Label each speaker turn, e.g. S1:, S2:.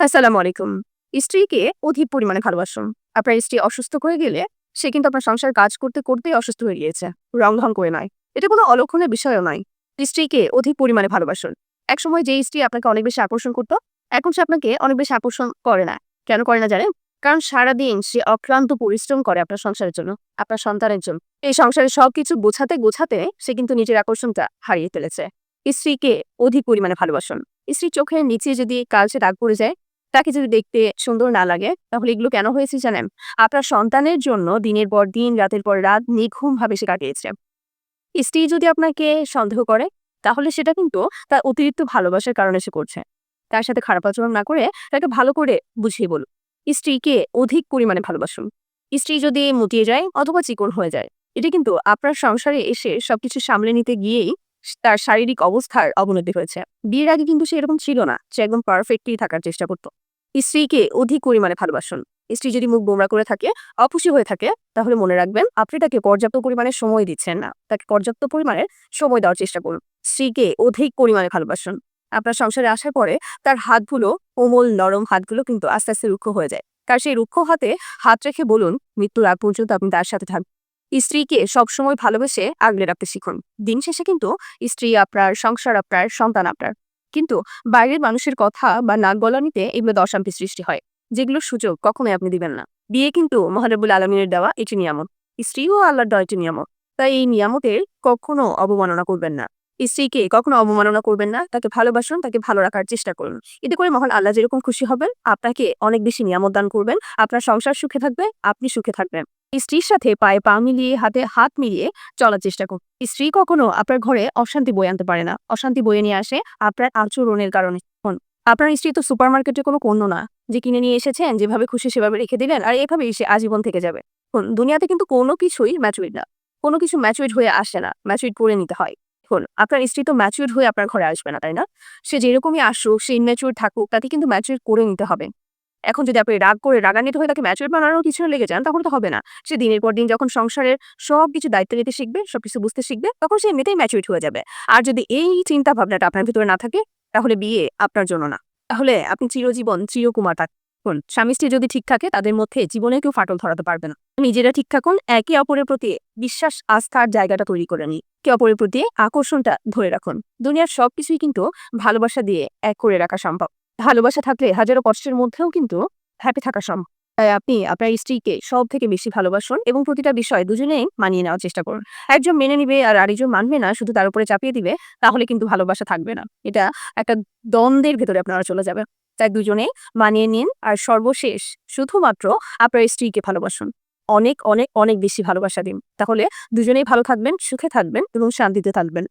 S1: আসসালামু আলাইকুম। স্ত্রীকে অধিক পরিমাণে ভালোবাসুন। আপনার স্ত্রী অসুস্থ হয়ে গেলে সে কিন্তু আপনার সংসার কাজ করতে, করতেই অসুস্থ হয়ে গিয়েছে। রং-ঢং করে নয়। এটা কোনো অলক্ষণের বিষয়ও নয়। স্ত্রীকে অধিক পরিমাণে ভালোবাসুন। একসময় যে স্ত্রী আপনাকে অনেক বেশি আকর্ষণ করত, এখন সে আপনাকে অনেক বেশি আকর্ষণ করে না। কেন করে না জানেন? কারণ সারাদিন সে অক্লান্ত পরিশ্রম করে আপনার সংসারের জন্য, আপনার সন্তানের জন্য। এই সংসারের সবকিছু গোছাতে, গোছাতে সে কিন্তু নিজের আকর্ষণটা হারিয়ে ফেলেছে। স্ত্রীকে অধিক পরিমাণে ভালোবাসুন। স্ত্রীর চোখের নিচে যদি কালচে দাগ পড়ে যায়, তাকে যদি দেখতে সুন্দর না লাগে, তাহলে এগুলো কেন হয়েছে জানেন? আপনার সন্তানের জন্য দিনের পর দিন, রাতের পর রাত নিঘুমভাবে সে কাটিয়েছে। স্ত্রী যদি আপনাকে সন্দেহ করে, তাহলে সেটা কিন্তু তার অতিরিক্ত ভালোবাসার কারণে সে করছে। তার সাথে খারাপ আচরণ না করে তাকে ভালো করে বুঝিয়ে বলুন। স্ত্রীকে অধিক পরিমাণে ভালোবাসুন। স্ত্রী যদি মুটিয়ে যায় অথবা চিকন হয়ে যায়, এটা কিন্তু আপনার সংসারে এসে সবকিছু সামলে নিতে গিয়েই তার শারীরিক অবস্থার অবনতি হয়েছে। বিয়ের আগে কিন্তু সে এরকম ছিল না। সে একদম পারফেক্টলি থাকার চেষ্টা করত। স্ত্রীকে অধিক পরিমাণে ভালোবাসুন। স্ত্রী যদি মুখ বোমরা করে থাকে, অখুশি হয়ে থাকে, তাহলে মনে রাখবেন আপনি তাকে পর্যাপ্ত পরিমাণে সময় দিচ্ছেন না। তাকে পর্যাপ্ত পরিমাণে সময় দেওয়ার চেষ্টা করুন। স্ত্রীকে অধিক পরিমাণে ভালোবাসুন। আপনার সংসারে আসার পরে তার হাতগুলো কোমল নরম হাতগুলো কিন্তু আস্তে, আস্তে রুক্ষ হয়ে যায়। তার সেই রুক্ষ হাতে হাত রেখে বলুন, মৃত্যুর আগ পর্যন্ত আপনি তার সাথে থাকবেন। স্ত্রীকে সবসময় ভালোবেসে আগলে রাখতে শিখুন। দিন শেষে কিন্তু স্ত্রী আপনার, সংসার আপনার, সন্তান আপনার। কিন্তু বাইরের মানুষের কথা বা নাক গলানিতে এগুলো দশান্তি সৃষ্টি হয়। যেগুলোর সুযোগ কখনোই আপনি দিবেন না। বিয়ে কিন্তু মহানবুল আলমিনের দেওয়া এটি নিয়ামত। স্ত্রীও আল্লাহর দেওয়া এটি নিয়ামত। তাই এই নিয়ামতের কখনো অবমাননা করবেন না। স্ত্রীকে কখনো অবমাননা করবেন না। তাকে ভালোবাসুন, তাকে ভালো রাখার চেষ্টা করুন। এতে করে মহান আল্লাহ যেরকম খুশি হবেন, আপনাকে অনেক বেশি নিয়ামত দান করবেন। আপনার সংসার সুখে থাকবে, আপনি সুখে থাকবেন। স্ত্রীর সাথে পায়ে পা মিলিয়ে, হাতে হাত মিলিয়ে চলার চেষ্টা করুন। স্ত্রী কখনো আপনার ঘরে অশান্তি বয়ে আনতে পারে না। অশান্তি বয়ে নিয়ে আসে আপনার আচরণের কারণে। আপনার স্ত্রী তো সুপারমার্কেটে কোনো পণ্য না যে কিনে নিয়ে এসেছেন, যেভাবে খুশি সেভাবে রেখে দিলেন আর এভাবেই সে আজীবন থেকে যাবে। দুনিয়াতে কিন্তু কোনো কিছুই ম্যাচুইড না। কোনো কিছু ম্যাচুইড হয়ে আসে না। ম্যাচুইড করে নিতে হয়। দেখুন আপনার স্ত্রী তো ম্যাচুইড হয়ে আপনার ঘরে আসবে না, তাই না? সে যেরকমই আসুক, সে ইনম্যাচুর থাকুক, তাকে কিন্তু ম্যাচুইড করে নিতে হবে। এখন যদি আপনি রাগ করে রাগান্বিত হয়ে তাকে ম্যাচুইড বানানোর পিছনে লেগে যান, তখন তো হবে না। সে দিনের পর দিন যখন সংসারের সবকিছু দায়িত্ব নিতে শিখবে, সবকিছু বুঝতে শিখবে, তখন সে এমনিতেই ম্যাচুইড হয়ে যাবে। আর যদি এই চিন্তা ভাবনাটা আপনার ভিতরে না থাকে, তাহলে বিয়ে আপনার জন্য না। তাহলে আপনি চিরজীবন চিরকুমার থাকুন। স্বামী স্ত্রী যদি ঠিক থাকে, তাদের মধ্যে জীবনে কেউ ফাটল ধরাতে পারবে না। নিজেরা ঠিক থাকুন, একে অপরের প্রতি বিশ্বাস আস্থার জায়গাটা তৈরি করে নিন। একে অপরের প্রতি আকর্ষণটা ধরে রাখুন। দুনিয়ার সবকিছুই কিন্তু ভালোবাসা দিয়ে এক করে রাখা সম্ভব। ভালোবাসা থাকলে হাজারো কষ্টের মধ্যেও কিন্তু হ্যাপি থাকা সম্ভব। তাই আপনি আপনার স্ত্রীকে সব থেকে বেশি ভালোবাসুন এবং প্রতিটা বিষয় দুজনেই মানিয়ে নেওয়ার চেষ্টা করুন। একজন মেনে নিবে আর আরেকজন মানবে না, শুধু তার উপরে চাপিয়ে দিবে, তাহলে কিন্তু ভালোবাসা থাকবে না। এটা একটা দ্বন্দ্বের ভেতরে আপনারা চলে যাবেন। তাই দুজনে মানিয়ে নিন আর সর্বশেষ শুধুমাত্র আপনার স্ত্রীকে ভালোবাসুন। অনেক, অনেক, অনেক বেশি ভালোবাসা দিন। তাহলে দুজনেই ভালো থাকবেন, সুখে থাকবেন এবং শান্তিতে থাকবেন।